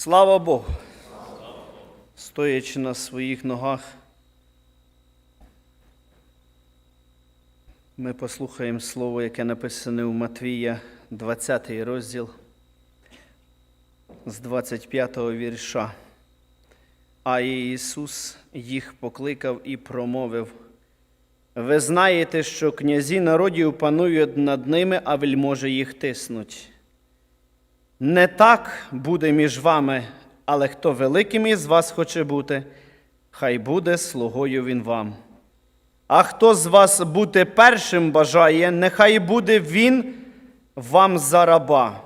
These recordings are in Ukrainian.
Слава Богу! Стоячи на своїх ногах, ми послухаємо слово, яке написане у Матвія, 20 розділ з 25 вірша. А Ісус їх покликав і промовив. Ви знаєте, що князі народів панують над ними, а вельможі їх тиснуть. Не так буде між вами, але хто великим із вас хоче бути, хай буде слугою він вам. А хто з вас бути першим бажає, нехай буде він вам за раба.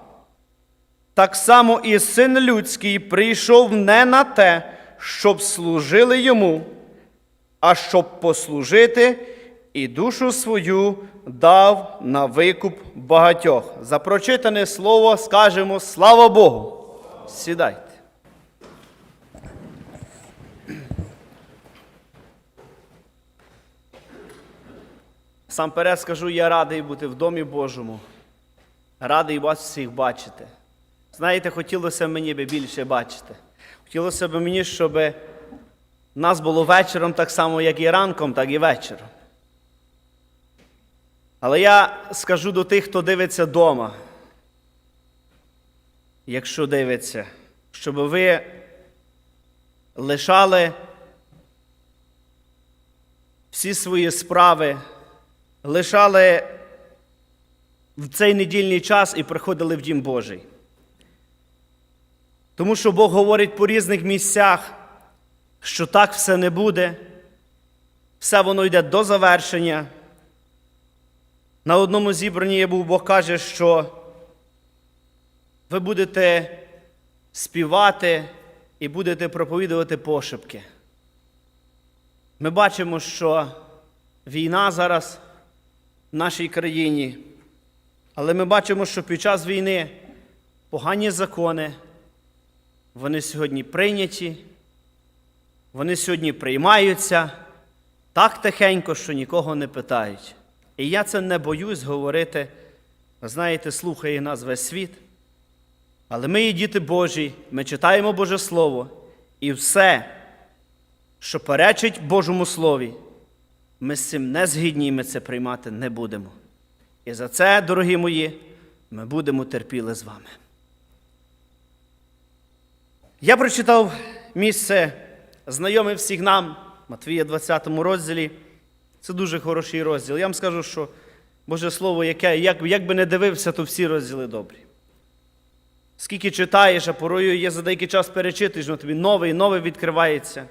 Так само і син людський прийшов не на те, щоб служили йому, а щоб послужити і душу свою дав на викуп багатьох. За прочитане слово скажемо слава Богу. Сідайте. Сам перед скажу, я радий бути в домі Божому. Радий вас всіх бачити. Знаєте, хотілося мені би більше бачити. Хотілося б мені, щоб нас було вечором так само, як і ранком, так і вечором. Але я скажу до тих, хто дивиться вдома, якщо дивиться, щоб ви лишали всі свої справи, лишали в цей недільний час і приходили в Дім Божий. Тому що Бог говорить по різних місцях, що так все не буде, все воно йде до завершення. На одному зібранні я був, Бог каже, що ви будете співати і будете проповідувати пошепки. Ми бачимо, що війна зараз в нашій країні, але ми бачимо, що під час війни погані закони, вони сьогодні прийняті, вони сьогодні приймаються так тихенько, що нікого не питають. І я це не боюсь говорити. Знаєте, слухає нас весь світ. Але ми є діти Божі, ми читаємо Боже Слово, і все, що перечить Божому Слові, ми з цим не згідні і ми це приймати не будемо. І за це, дорогі мої, ми будемо терпіли з вами. Я прочитав місце знайоме всіх нам, Матвія 20 розділі. Це дуже хороший розділ. Я вам скажу, що Боже Слово, яке, як, як би не дивився, то всі розділи добрі. Скільки читаєш, а порою є за деякий час перечитуєш, ну тобі новий і новий відкривається.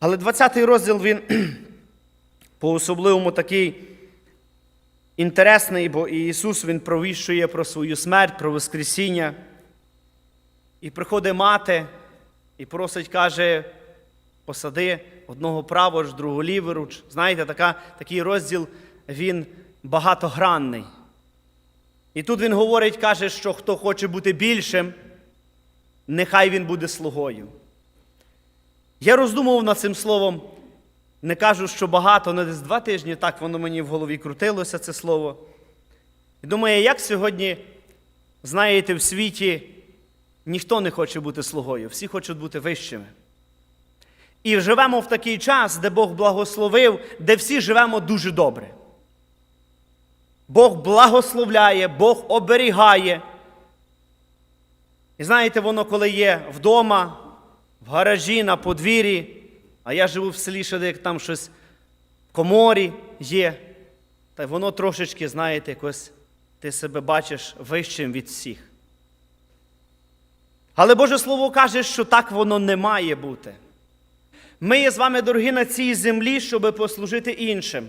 Але 20-й розділ він по-особливому такий інтересний, бо Ісус Він провіщує про свою смерть, про Воскресіння. І приходить мати і просить, каже, посади одного праворуч, другого ліворуч. Знаєте, така, такий розділ він багатогранний. І тут він говорить, каже, що хто хоче бути більшим, нехай він буде слугою. Я роздумував над цим словом, не кажу, що багато, не десь два тижні, так воно мені в голові крутилося, це слово. І думаю, як сьогодні, знаєте, в світі ніхто не хоче бути слугою, всі хочуть бути вищими. І живемо в такий час, де Бог благословив, де всі живемо дуже добре. Бог благословляє, Бог оберігає. І знаєте, воно, коли є вдома, в гаражі, на подвір'ї, а я живу в селі, ще як там щось в коморі є, та воно трошечки, знаєте, якось ти себе бачиш вищим від всіх. Але Боже Слово каже, що так воно не має бути. Ми є з вами, дорогі, на цій землі, щоб послужити іншим.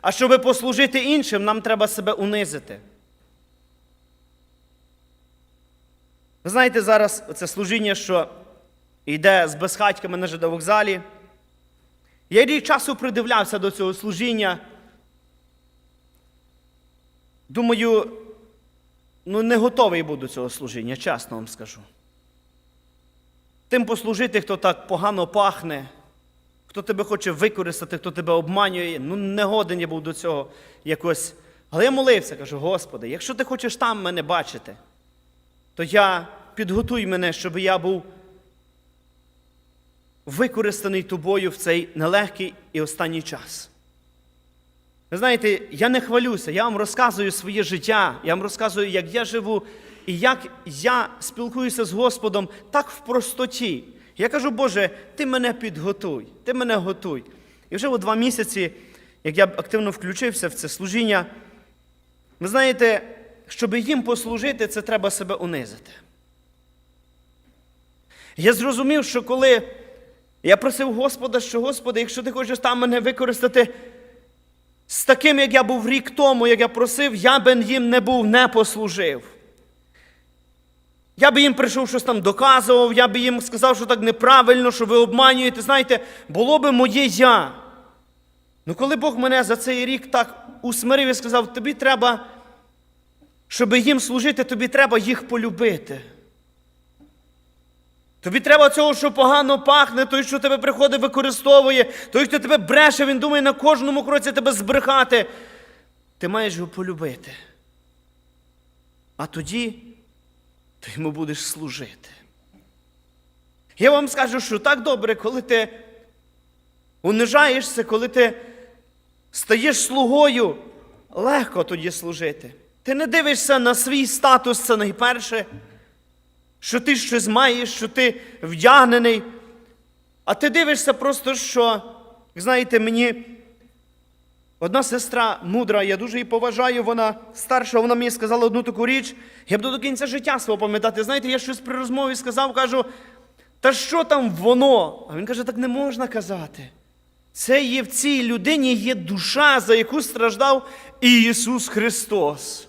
А щоб послужити іншим, нам треба себе унизити. Ви знаєте, зараз це служіння, що йде з безхатьками на жидовокзалі. Я рік часу придивлявся до цього служіння. Думаю, ну не готовий буду цього служіння, чесно вам скажу. Тим послужити, хто так погано пахне, хто тебе хоче використати, хто тебе обманює, ну не годен я був до цього якось. Але я молився, кажу, Господи, якщо ти хочеш там мене бачити, то я підготуй мене, щоб я був використаний тобою в цей нелегкий і останній час. Ви знаєте, я не хвалюся, я вам розказую своє життя, я вам розказую, як я живу і як я спілкуюся з Господом так в простоті. Я кажу, Боже, ти мене підготуй, ти мене готуй. І вже у два місяці, як я активно включився в це служіння, ви знаєте, щоб їм послужити, це треба себе унизити. Я зрозумів, що коли я просив Господа, що Господи, якщо ти хочеш там мене використати з таким, як я був рік тому, як я просив, я би їм не був, не послужив. Я би їм прийшов щось там доказував, я би їм сказав, що так неправильно, що ви обманюєте. Знаєте, було би моє я. Ну коли Бог мене за цей рік так усмирив і сказав, тобі треба, щоб їм служити, тобі треба їх полюбити. Тобі треба цього, що погано пахне, той, що тебе приходить, використовує, той, хто тебе бреше, він думає на кожному кроці тебе збрехати. Ти маєш його полюбити. А тоді ти йому будеш служити. Я вам скажу, що так добре, коли ти унижаєшся, коли ти стаєш слугою, легко тоді служити. Ти не дивишся на свій статус, це найперше що ти щось маєш, що ти вдягнений. А ти дивишся просто, що, знаєте, мені одна сестра мудра, я дуже її поважаю, вона старша, вона мені сказала одну таку річ, я буду до кінця життя свого пам'ятати. Знаєте, я щось при розмові сказав, кажу, та що там воно? А він каже, так не можна казати. Це є в цій людині є душа, за яку страждав Ісус Христос.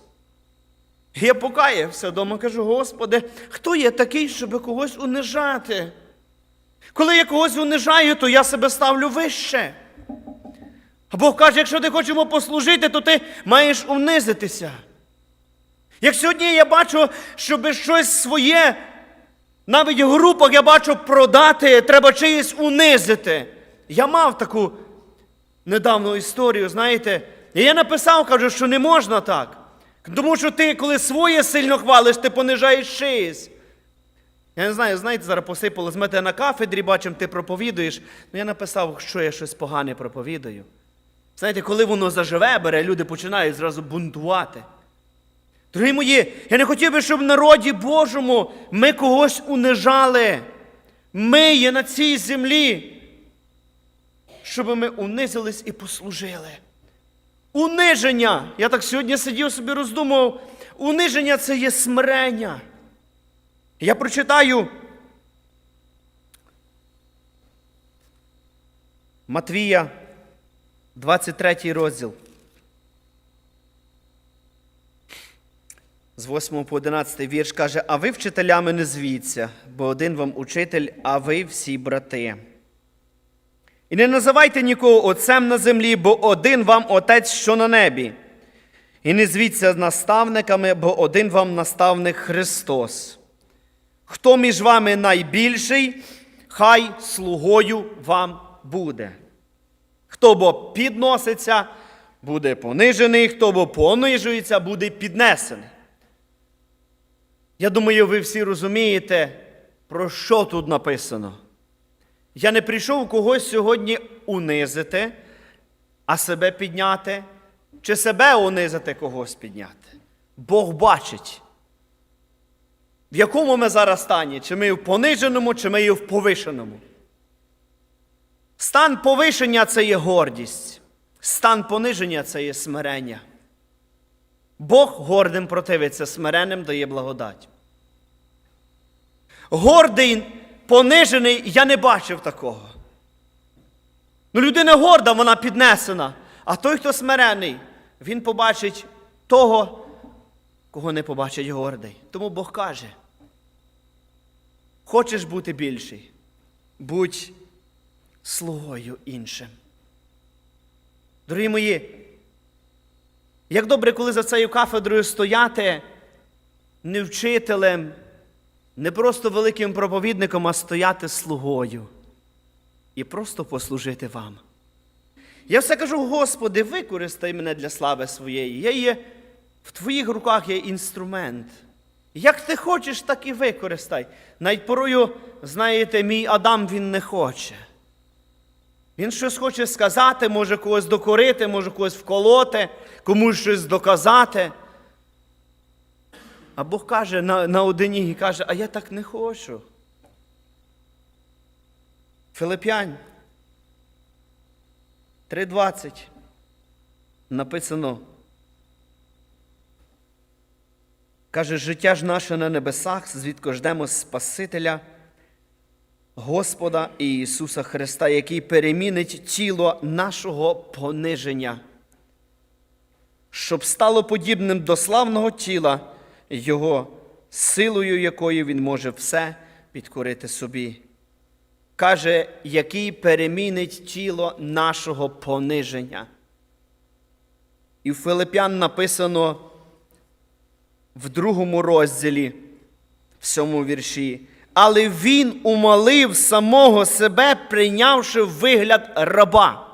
Я покаявся вдома, кажу, Господи, хто є такий, щоб когось унижати? Коли я когось унижаю, то я себе ставлю вище. А Бог каже, якщо ти хочеш йому послужити, то ти маєш унизитися. Як сьогодні я бачу, щоб щось своє, навіть в групах я бачу продати, треба чиїсь унизити. Я мав таку недавню історію, знаєте, і я написав, кажу, що не можна так. Тому що ти, коли своє сильно хвалиш, ти понижаєш чиїсь. Я не знаю, знаєте, зараз посипали з мене на кафедрі, бачимо, ти проповідуєш. Ну я написав, що я щось погане проповідую. Знаєте, коли воно заживе, бере, люди починають зразу бунтувати. Дорогі мої, я не хотів би, щоб в народі Божому ми когось унижали. Ми є на цій землі, щоб ми унизились і послужили. Униження. Я так сьогодні сидів собі роздумував. Униження це є смирення. Я прочитаю Матвія, 23 розділ. З 8 по 11 вірш каже: А ви вчителями не звіться, бо один вам учитель, а ви всі брати. І не називайте нікого отцем на землі, бо один вам отець, що на небі. І не звіться наставниками, бо один вам наставник Христос. Хто між вами найбільший, хай слугою вам буде. Хто бо підноситься, буде понижений, хто бо понижується, буде піднесений. Я думаю, ви всі розумієте, про що тут написано. Я не прийшов когось сьогодні унизити, а себе підняти, чи себе унизити когось підняти. Бог бачить, в якому ми зараз стані, чи ми в пониженому, чи ми в повишеному. Стан повишення це є гордість, стан пониження це є смирення. Бог гордим противиться, смиренним дає благодать. Гордий понижений, я не бачив такого. Ну, людина горда, вона піднесена. А той, хто смирений, він побачить того, кого не побачить гордий. Тому Бог каже: хочеш бути більший, будь слугою іншим. Дорогі мої, як добре, коли за цією кафедрою стояти не вчителем, не просто великим проповідником, а стояти слугою і просто послужити вам. Я все кажу, Господи, використай мене для слави своєї. Я є в Твоїх руках є інструмент. Як ти хочеш, так і використай. Навіть порою, знаєте, мій Адам він не хоче. Він щось хоче сказати, може когось докорити, може когось вколоти, комусь щось доказати. А Бог каже на, на одині і каже, а я так не хочу. Филип'янь 3.20 написано. Каже, життя ж наше на небесах, звідко ждемо Спасителя, Господа Ісуса Христа, який перемінить тіло нашого пониження, щоб стало подібним до славного тіла Його, силою якої Він може все підкорити собі. Каже, який перемінить тіло нашого пониження. І в Филип'ян написано в другому розділі, в сьомому вірші. Але він умолив самого себе, прийнявши вигляд раба.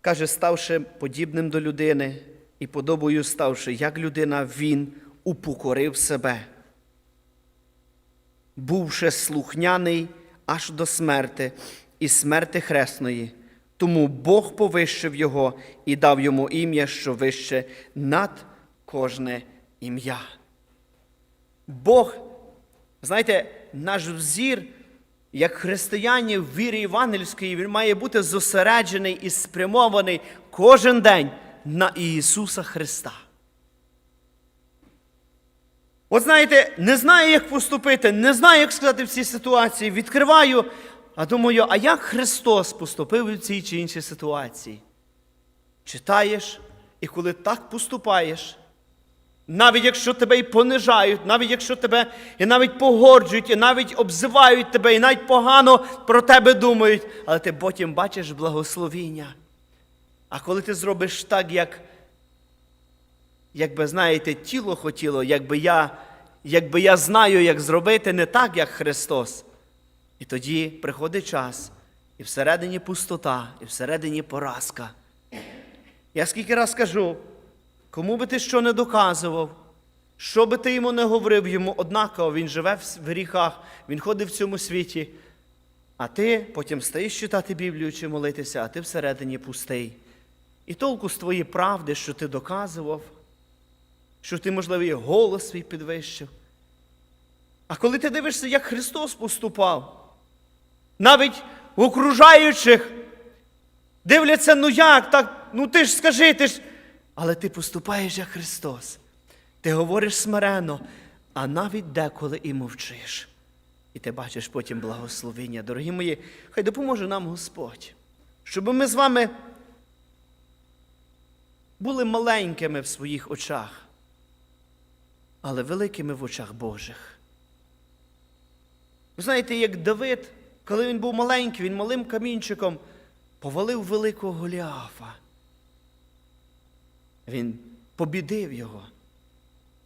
Каже, ставши подібним до людини і подобою ставши, як людина, він упокорив себе, бувши слухняний аж до смерти і смерти хресної. Тому Бог повищив його і дав йому ім'я, що вище над кожне ім'я. Бог, знаєте, наш взір, як християні в вірі євангельської, він має бути зосереджений і спрямований кожен день на Ісуса Христа. От знаєте, не знаю, як поступити, не знаю, як сказати в цій ситуації. Відкриваю, а думаю, а як Христос поступив у цій чи іншій ситуації? Читаєш, і коли так поступаєш, навіть якщо тебе і понижають, навіть якщо тебе і навіть погоджують, і навіть обзивають тебе, і навіть погано про тебе думають, але ти потім бачиш благословіння. А коли ти зробиш так, як, якби, знаєте, тіло хотіло, якби я, якби я знаю, як зробити, не так, як Христос. І тоді приходить час, і всередині пустота, і всередині поразка. Я скільки раз кажу, кому би ти що не доказував, що би ти йому не говорив, йому однаково він живе в гріхах, він ходить в цьому світі. А ти потім стаєш читати Біблію чи молитися, а ти всередині пустий. І толку з твоєї правди, що ти доказував, що ти, можливо, і голос свій підвищив. А коли ти дивишся, як Христос поступав, навіть в окружаючих дивляться, ну як так, ну ти ж скажи, ти ж. Але ти поступаєш як Христос. Ти говориш смиренно, а навіть деколи і мовчиш. І ти бачиш потім благословення. Дорогі мої, хай допоможе нам Господь, щоб ми з вами були маленькими в своїх очах, але великими в очах Божих. Ви знаєте, як Давид, коли він був маленький, він малим камінчиком повалив великого Голіафа. Він побідив його.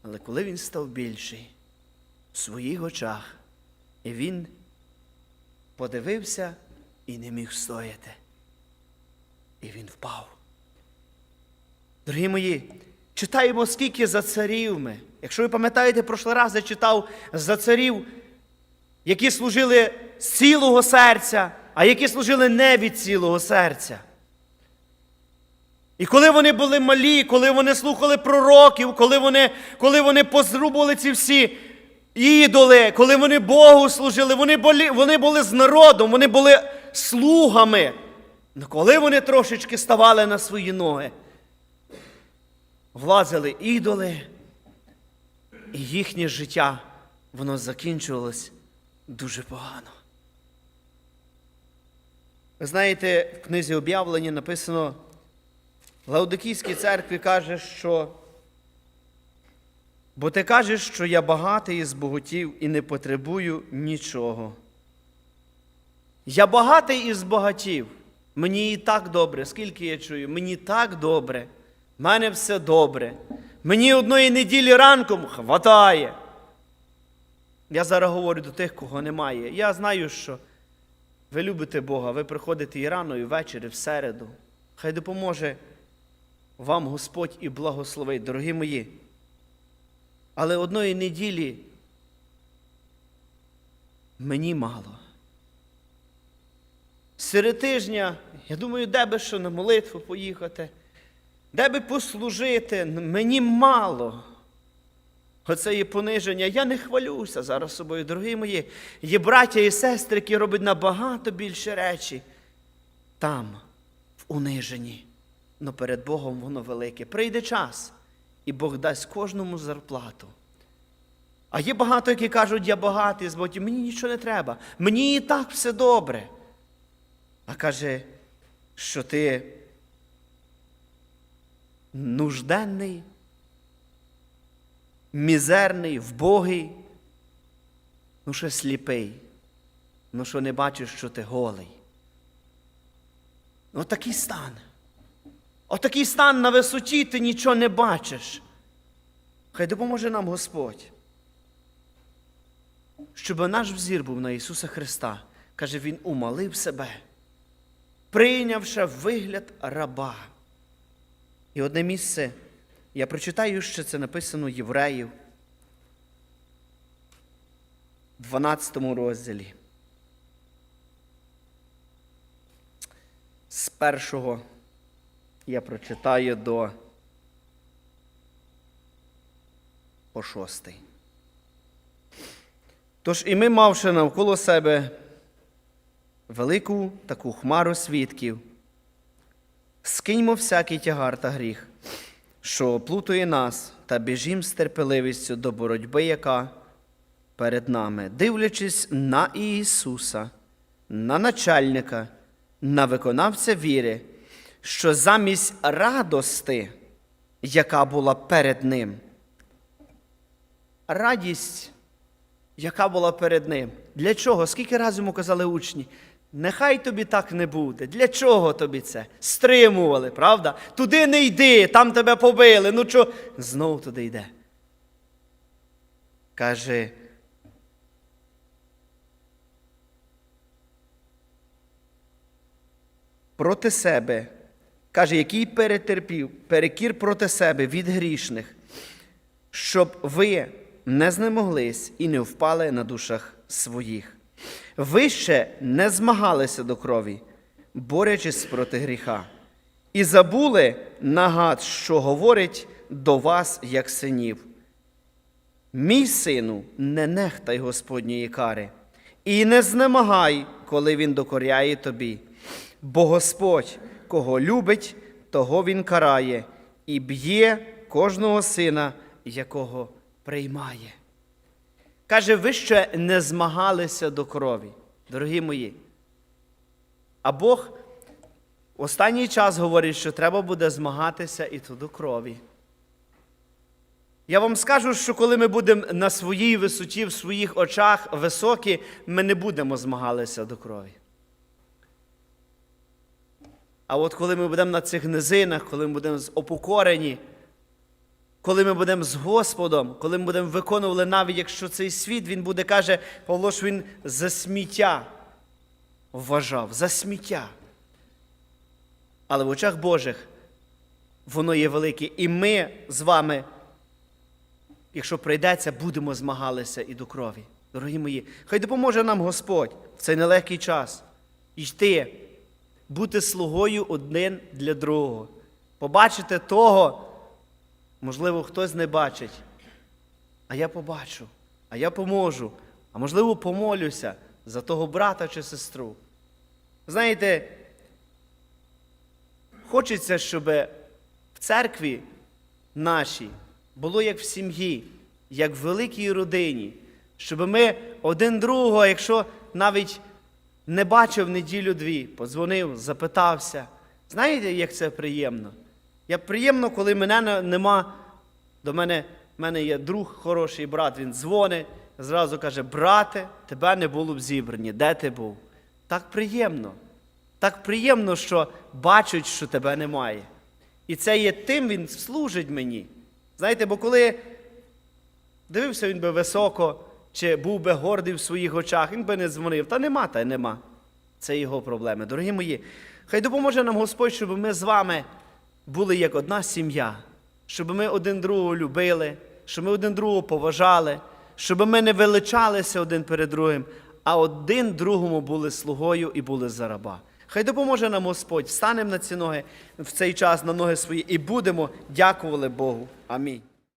Але коли він став більший в своїх очах, і він подивився і не міг стояти. І він впав. Дорогі мої, читаємо, скільки за царів ми. Якщо ви пам'ятаєте, прошлий раз я читав за царів, які служили з цілого серця, а які служили не від цілого серця. І коли вони були малі, коли вони слухали пророків, коли вони, коли вони позрубували ці всі ідоли, коли вони Богу служили, вони були, вони були з народом, вони були слугами. Но коли вони трошечки ставали на свої ноги, влазили ідоли, і їхнє життя, воно закінчувалось дуже погано. Ви знаєте, в книзі об'явлення написано, в Лаудикійській церкві каже, що бо ти кажеш, що я багатий і збогатів і не потребую нічого. Я багатий і збагатів. Мені і так добре, скільки я чую, мені так добре, в мене все добре. Мені одної неділі ранком хватає. Я зараз говорю до тих, кого немає. Я знаю, що ви любите Бога, ви приходите і рано, і ввечері, в середу. Хай допоможе вам Господь і благословить, дорогі мої. Але одної неділі мені мало. Серед тижня, я думаю, де би що на молитву поїхати, де би послужити, мені мало. Оце є пониження. Я не хвалюся зараз собою, дорогі мої. Є браття і сестри, які роблять набагато більше речі. Там, в униженні. Но перед Богом воно велике. Прийде час, і Бог дасть кожному зарплату. А є багато, які кажуть, я багатий, зботі, мені нічого не треба, мені і так все добре. А каже, що ти нужденний, мізерний, вбогий, ну що сліпий, ну що не бачиш, що ти голий. Отакий стан. Отакий стан на висоті ти нічого не бачиш. Хай допоможе нам Господь. Щоб наш взір був на Ісуса Христа. Каже, Він умалив себе, прийнявши вигляд раба. І одне місце, я прочитаю, що це написано Євреїв, 12 розділі. З першого я прочитаю до по шостий. Тож і ми, мавши навколо себе велику таку хмару свідків, скиньмо всякий тягар та гріх, що оплутує нас, та біжім з терпеливістю до боротьби, яка перед нами, дивлячись на Ісуса, на начальника, на виконавця віри, що замість радости, яка була перед ним, радість, яка була перед ним. Для чого? Скільки разів йому казали учні? Нехай тобі так не буде. Для чого тобі це? Стримували, правда? Туди не йди, там тебе побили. Ну що? Знову туди йде. Каже. Проти себе. Каже, який перетерпів, перекір проти себе від грішних, щоб ви не знемоглись і не впали на душах своїх. Ви ще не змагалися до крові, борючись проти гріха, і забули нагад, що говорить до вас, як синів. Мій сину, не нехтай Господньої кари, і не знемагай, коли він докоряє тобі. Бо Господь, кого любить, того він карає, і б'є кожного сина, якого приймає. Каже, ви ще не змагалися до крові, дорогі мої. А Бог останній час говорить, що треба буде змагатися і то до крові. Я вам скажу, що коли ми будемо на своїй висоті, в своїх очах високі, ми не будемо змагалися до крові. А от коли ми будемо на цих низинах, коли ми будемо опокорені, коли ми будемо з Господом, коли ми будемо виконувати, навіть якщо цей світ, він буде, каже, Павло, що він за сміття вважав, за сміття. Але в очах Божих воно є велике. І ми з вами, якщо прийдеться, будемо змагалися і до крові. Дорогі мої, хай допоможе нам Господь в цей нелегкий час йти, бути слугою один для другого, побачити того. Можливо, хтось не бачить, а я побачу, а я поможу, а можливо, помолюся за того брата чи сестру. Знаєте, хочеться, щоб в церкві нашій було як в сім'ї, як в великій родині, щоб ми один другого, якщо навіть не бачив неділю-дві, подзвонив, запитався. Знаєте, як це приємно? Я приємно, коли мене нема. До мене в мене є друг хороший брат, він дзвонить, зразу каже: брате, тебе не було в зібранні, де ти був? Так приємно. Так приємно, що бачать, що тебе немає. І це є тим, він служить мені. Знаєте, бо коли дивився він би високо, чи був би гордий в своїх очах, він би не дзвонив. Та нема, та й нема. Це його проблеми. Дорогі мої, хай допоможе нам Господь, щоб ми з вами були як одна сім'я, щоб ми один другого любили, щоб ми один другого поважали, щоб ми не величалися один перед другим, а один другому були слугою і були за раба. Хай допоможе нам Господь, встанемо на ці ноги в цей час на ноги свої і будемо дякували Богу. Амінь.